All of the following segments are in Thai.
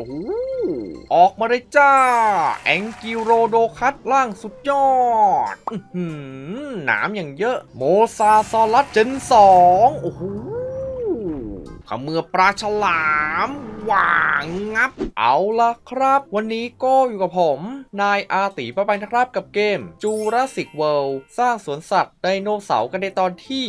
โอ้โหออกมาเลยจ้า แองกิโรโดคัตล่างสุดยอดอื้อหือหนามอย่างเยอะ โมซาซอลัสเจนสองโอ้โหขมือปลาฉลาม หว่างงับ เอาละครับ วันนี้ก็อยู่กับผม นายอาติประไปนะครับกับเกม Jurassic World สร้างสวนสัตว์ไดโนเสาร์กันในตอนที่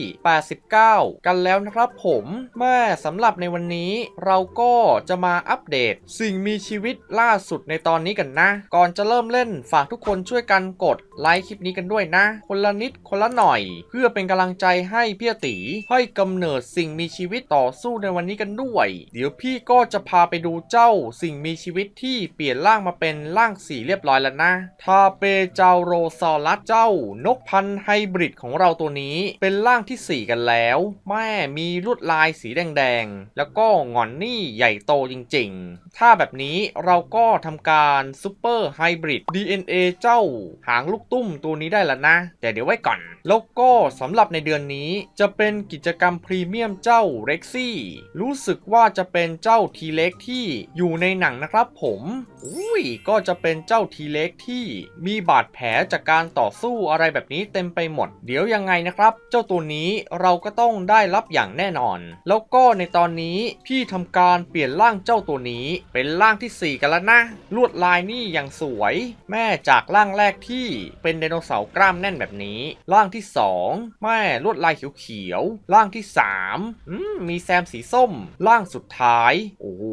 89 กันแล้วนะครับผมแม่สำหรับในวันนี้เราก็จะมาอัปเดต สิ่งมีชีวิตล่าสุดในตอนนี้กันนะ ก่อนจะเริ่มเล่นฝากทุกคนช่วยกันกดไลค์คลิปนี้กันด้วยนะ คนละนิดคนละหน่อย เพื่อเป็นกำลังใจให้พี่ติให้กำเนิดสิ่งมีชีวิตต่อสู้ในวันนี้กันด้วย เดี๋ยวพี่ก็จะพาไปดูเจ้าสิ่งมีชีวิตที่เปลี่ยนร่างมาเป็นร่างสีเรียบร้อยแล้วนะ ทาเปเจาโรซอรัสเจ้านกพันธุ์ไฮบริดของเราตัวนี้เป็นร่างที่ 4 กันแล้ว แม่มีลวดลายสีแดงๆ แล้วก็หงอนนี่ใหญ่โตจริงๆ ถ้าแบบนี้เราก็ทำการซูเปอร์ไฮบริด DNA เจ้าหางลูกตุ้มตัวนี้ได้แล้วนะ แต่เดี๋ยวไว้ก่อน แล้วก็สำหรับในเดือนนี้จะเป็นกิจกรรมพรีเมียมเจ้าเร็กซี่รู้สึกว่าจะเป็นเจ้าทีเล็กที่อยู่ในหนังนะครับผม อุ้ยก็จะเป็นเจ้าทีเล็กที่มีบาดแผลจากการต่อสู้อะไรแบบนี้เต็มไปหมด เดี๋ยวยังไงนะครับ เจ้าตัวนี้เราก็ต้องได้รับอย่างแน่นอน แล้วก็ในตอนนี้พี่ทำการเปลี่ยนร่างเจ้าตัวนี้ เป็นร่างทีสี่ 4 กันแล้วนะ ลวดลายนี่อย่างสวย แม่จากร่างแรกที่เป็นไดโนเสาร์กล้ามแน่นแบบนี้ ร่างที่ 2 แม่ลวดลายเขียวๆร่างที่3อืมมีแซมสีส้ม ร่างสุดท้าย โอ้โห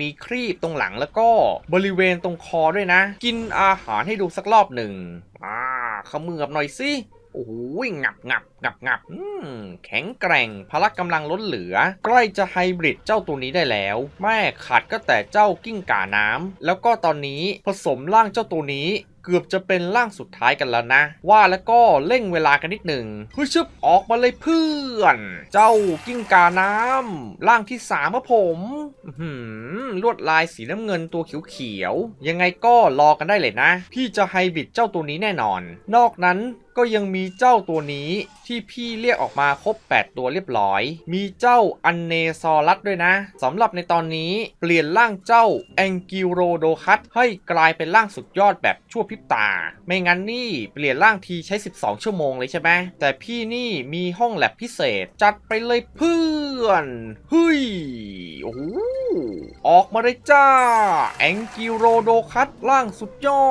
มีครีบตรงหลังแล้วก็บริเวณตรงคอด้วยนะ กินอาหารให้ดูสักรอบหนึ่งอ่าขมือบหน่อยสิ โอ้โหงับงับงับงับอืมแข็งแกร่ง พละกำลังล้นเหลือ ใกล้จะไฮบริดเจ้าตัวนี้ได้แล้ว แม่ขาดก็แต่เจ้ากิ้งก่าน้ำแล้วก็ตอนนี้ผสมร่างเจ้าตัวนี้เกือบจะเป็นร่างสุดท้ายกันแล้วนะ ว่าแล้วก็เร่งเวลากันนิดหนึ่งฮึชึบออกมาเลยเพื่อน เจ้ากิ้งก่าน้ำร่างที่สามครับผมหือลวดลายสีน้ำเงินตัวเขียวๆยังไงก็รอกันได้เลยนะ พี่จะไฮบริดเจ้าตัวนี้แน่นอน นอกนั้น ก็ยังมีเจ้าตัวนี้ที่พี่เรียกออกมาครบ 8 ตัวเรียบร้อย มีเจ้าอันเนซอรัสด้วยนะสำหรับในตอนนี้เปลี่ยนร่างเจ้าแองกิโรโดคัตให้กลายเป็นร่างสุดยอดแบบชั่วพริบตา ไม่งั้นนี่เปลี่ยนร่างทีใช้ 12 ชั่วโมงเลยใช่ไหมแต่พี่นี่มีห้องแลบพิเศษจัดไปเลยเพื่อนเฮ้ยโอ้โหออกมาเลยจ้า แองกิโรโดคัตร่างสุดยอ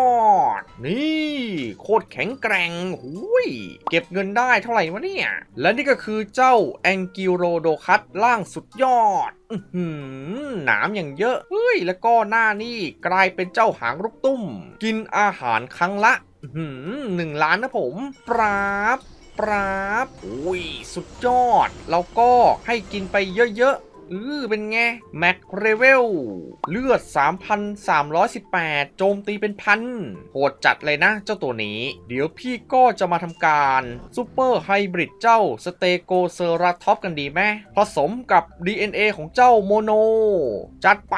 ด นี่ โคตรแข็งแกร่งหุยเก็บเงินได้เท่าไหร่วะเนี่ย และนี่ก็คือเจ้าแองกิโรโดคัตร่างสุดยอดหือหนามอย่างเยอะเฮ้ยแล้วก็หน้านี่กลายเป็นเจ้าหางลูกตุ้ม กินอาหารครั้งละหือหนึ่งล้านนะผมปราบปราบอุ้ยสุดยอด แล้วก็ให้กินไปเยอะๆ ออเป็นไง แม็กเรเวล เลือด 3,318 โจมตีเป็นพันโหดจัดเลยนะเจ้าตัวนี้ เดี๋ยวพี่ก็จะมาทำการซูเปอร์ไฮบริดเจ้าสเตโกเซอราท็อปกันดีไหมผสมกับ DNA ของเจ้าโมโน จัดไป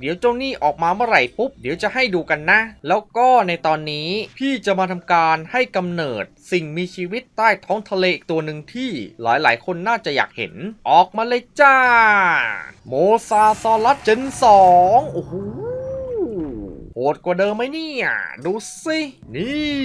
เดี๋ยวเจ้านี่ออกมาเมื่อไหร่ปุ๊บ เดี๋ยวจะให้ดูกันนะ แล้วก็ในตอนนี้พี่จะมาทำการให้กำเนิด สิ่งมีชีวิตใต้ท้องทะเลอีกตัวหนึ่งที่หลายๆ คนน่าจะอยากเห็น ออกมาเลยจ้า โมซาซอลัสเจนสองโอ้โหโหดกว่าเดิมไหมเนี่ย ดูสิ นี่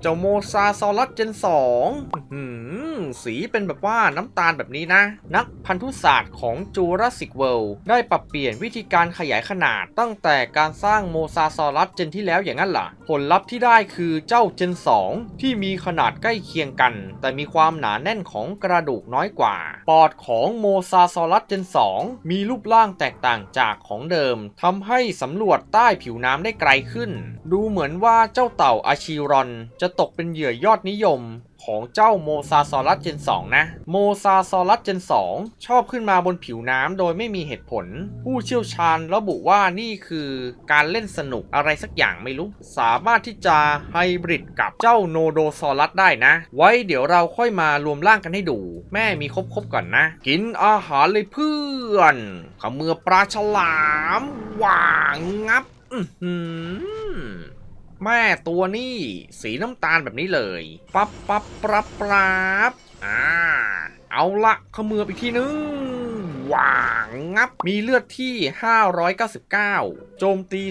เจ้าโมซาซอลัสเจนสองอื้อ สีเป็นแบบว่าน้ำตาลแบบนี้นะ นักพันธุศาสตร์ของจูราสสิกเวิลด์ได้ปรับเปลี่ยนวิธีการขยายขนาด ตั้งแต่การสร้างโมซาซอรัสเจนที่แล้วอย่างนั้นล่ะ ผลลัพธ์ที่ได้คือเจ้าเจน 2 ที่มีขนาดใกล้เคียงกัน แต่มีความหนาแน่นของกระดูกน้อยกว่า ปอดของโมซาซอรัสเจน 2 มีรูปร่างแตกต่างจากของเดิมทำให้สำรวจใต้ผิวน้ำได้ไกลขึ้น ดูเหมือนว่าเจ้าเต่าอาชิรอนจะตกเป็นเหยื่อยอดนิยมของเจ้าโมซาซอรัสเจน 2 นะ โมซาซอรัสเจน 2 ชอบขึ้นมาบนผิวน้ำโดยไม่มีเหตุผล ผู้เชี่ยวชาญระบุว่านี่คือการเล่นสนุกอะไรสักอย่างไม่รู้ สามารถที่จะไฮบริดกับเจ้าโนโดซอรัสได้นะ ไว้เดี๋ยวเราค่อยมารวมร่างกันให้ดู แม่มีครบๆก่อนนะ กินอาหารเลยเพื่อนขมือปลาฉลามหว่างงับ อื้อ แม่ตัวนี้ สีน้ำตาลแบบนี้เลย ปั๊บปั๊บปรับปรับอ่า เอาละเขมือบอีกทีนึงว่างงับมีเลือดที่ 599 โจมตี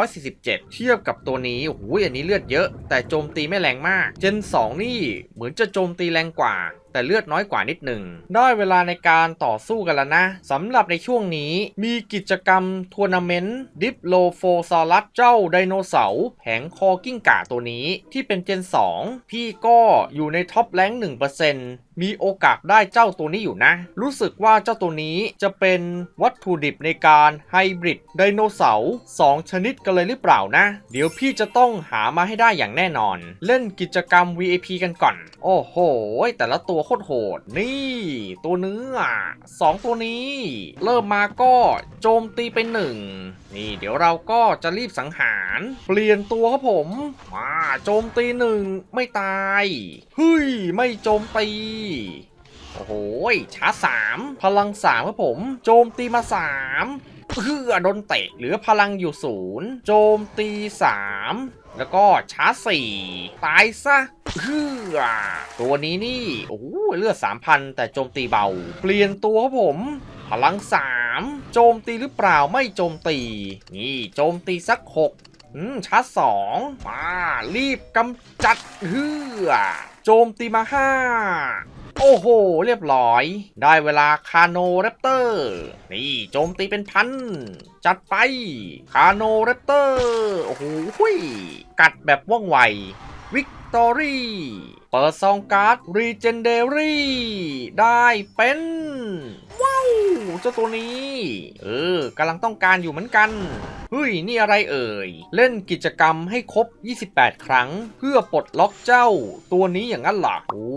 347 เทียบกับตัวนี้โอ้โหอันนี้เลือดเยอะ แต่โจมตีไม่แรงมาก เจน 2 นี่ มือนจะโจมตีแรงกว่า แต่เลือดน้อยกว่านิดหนึ่ง ได้เวลาในการต่อสู้กันแล้วนะสำหรับในช่วงนี้มีกิจกรรมทัวร์นาเมนต์ดิฟโลโฟซอรัสเจ้าไดโนเสาร์แผงคอกิ้งก่าตัวนี้ที่เป็นเจน 2 พี่ก็อยู่ในท็อปแรงค์1%มีโอกาสได้เจ้าตัวนี้อยู่นะ รู้สึกว่าเจ้าตัวนี้จะเป็นวัตถุดิบในการไฮบริดไดโนเสาร์2ชนิดกันเลยหรือเปล่านะ เดี๋ยวพี่จะต้องหามาให้ได้อย่างแน่นอน เล่นกิจกรรม VIP กันก่อนโอ้โห แต่ละตัวโคตรโหด นี่ ตัวเนื้อสองตัวนี้ เริ่มมาก็โจมตีไปหนึ่งนี่ เดี๋ยวเราก็จะรีบสังหาร เปลี่ยนตัวครับผม มาโจมตีหนึ่งไม่ตายเฮ้ยไม่โจมตีโอ้โหช้าสามพลังสามครับผม โจมตีมาสามเพื่อโดนเตะเหลือพลังอยู่ศูนย์โจมตีสาม แล้วก็ช้าสี่ตายซะเฮือตัวนี้นี่ โอ้โหเลือด3,000แต่โจมตีเบา เปลี่ยนตัวผม พลัง3โจมตีหรือเปล่าไม่โจมตี นี่โจมตีสัก6อืมชาร์จสองมา รีบกำจัดเฮือโจมตีมาห้า โอ้โห เรียบร้อย ได้เวลาคาโนแรปเตอร์ นี่โจมตีเป็นพัน จัดไป คาโนแรปเตอร์ โอ้โหหุยกัดแบบว่องไว วิกตอรี่ เปิดซองการ์ดรีเจนเดอรี่ได้เป็น ว้าวเจ้าตัวนี้ เออกำลังต้องการอยู่เหมือนกันเฮ้ย นี่อะไรเอ่ย เล่นกิจกรรมให้ครบ 28 ครั้ง เพื่อปลดล็อกเจ้า ตัวนี้อย่างนั้นหรอโอ้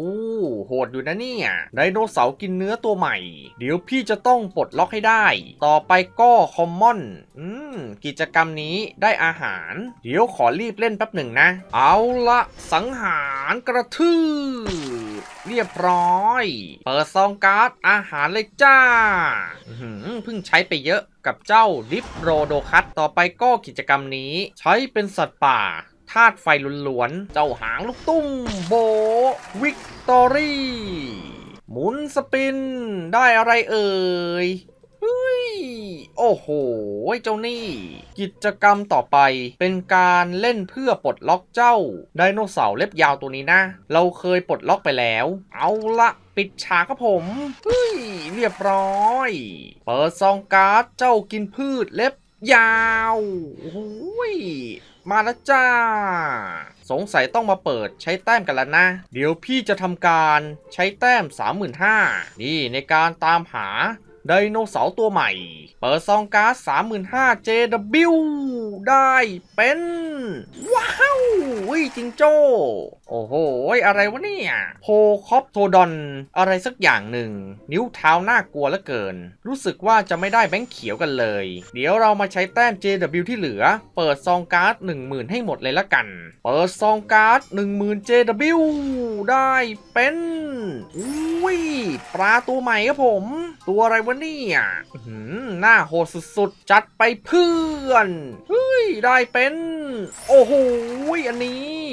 โหดอยู่นะเนี่ย ไดโนเสาร์กินเนื้อตัวใหม่ เดี๋ยวพี่จะต้องปลดล็อกให้ได้ ต่อไปก็คอมมอน อืม กิจกรรมนี้ได้อาหาร เดี๋ยวขอรีบเล่นแป๊บหนึ่งนะ เอาละสังหารกระทืบเรียบร้อย เปิดซองการ์ดอาหารเลยจ้าหือเพิ่งใช้ไปเยอะกับเจ้าดิฟโรโดคัตต่อไปก็กิจกรรมนี้ ใช้เป็นสัตว์ป่าธาตุไฟล้วนๆ เจ้าหางลูกตุ้มโบ วิกตอรี่ หมุนสปิน ได้อะไรเอ่ย โอ้โห เจ้านี่ กิจกรรมต่อไปเป็นการเล่นเพื่อปลดล็อกเจ้า ไดโนเสาร์เล็บยาวตัวนี้นะ เราเคยปลดล็อกไปแล้ว เอาละปิดฉากครับผมเฮ้ยเรียบร้อย เปิดซองการ์ดเจ้ากินพืชเล็บยาวโอ้ยมาแล้วจ้า สงสัยต้องมาเปิดใช้แต้มกันแล้วนะ เดี๋ยวพี่จะทำการใช้แต้ม 35,000นี่ในการตามหา ไดโนเสาร์ตัวใหม่ เปิดซองการ์ด35 JW ได้เป็น ว้าววิจิงโจ้ โอ้โห อะไรวะเนี่ย โพคอปโทดอน อะไรสักอย่างหนึ่ง นิ้วเท้าน่ากลัวเหลือเกิน รู้สึกว่าจะไม่ได้แบงค์เขียวกันเลย เดี๋ยวเรามาใช้แต้ม JW ที่เหลือ เปิดซองการ์ด10,000 ให้หมดเลยละกัน เปิดซองการ์ด10,000 JW ได้เป็น ปลาตัวใหม่ครับผม ตัวอะไรวะเนี่ยหือหน้าโหดสุดๆ จัดไปเพื่อนเฮ้ยได้เป็น โอ้โหอันนี้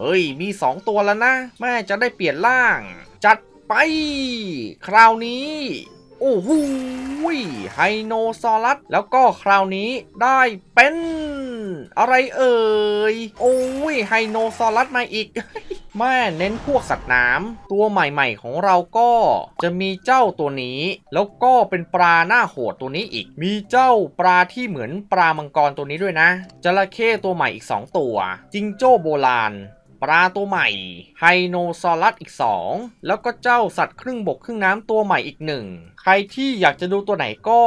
เฮ้ย มี 2 ตัวแล้วนะ แม่จะได้เปลี่ยนร่าง จัดไป คราวนี้ โอ้โหไฮโนซอรัส แล้วก็คราวนี้ได้เป็น อะไรเอ่ย โอ้ยไฮโนซอรัสมาอีก แม่เน้นพวกสัตว์น้ำตัวใหม่ๆของเราก็จะมีเจ้าตัวนี้ แล้วก็เป็นปลาหน้าโหดตัวนี้อีก มีเจ้าปลาที่เหมือนปลามังกรตัวนี้ด้วยนะจระเข้ตัวใหม่อีก 2 ตัว จิงโจ้โบราณ ปลาตัวใหม่ไฮโนซอรัสอีก 2 แล้วก็เจ้าสัตว์ครึ่งบกครึ่งน้ำตัวใหม่อีกหนึ่งใครที่อยากจะดูตัวไหนก็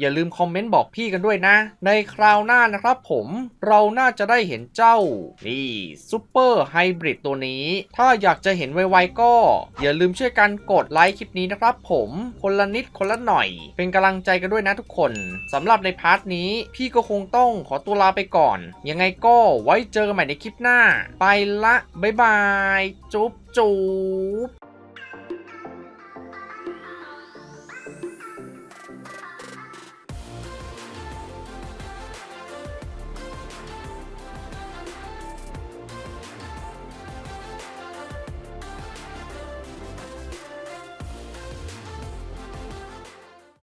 อย่าลืมคอมเมนต์บอกพี่กันด้วยนะ ในคราวหน้านะครับผมเราน่าจะได้เห็นเจ้านี่ซูเปอร์ไฮบริดตัวนี้ ถ้าอยากจะเห็นไวๆก็ อย่าลืมช่วยกันกดไลค์คลิปนี้นะครับผมคนละนิดคนละหน่อย เป็นกำลังใจกันด้วยนะทุกคนสำหรับในพาร์ทนี้ พี่ก็คงต้องขอตัวลาไปก่อน ยังไงก็ไว้เจอกันใหม่ในคลิปหน้า ไปละบ๊ายบาย จุ๊บจุ๊บ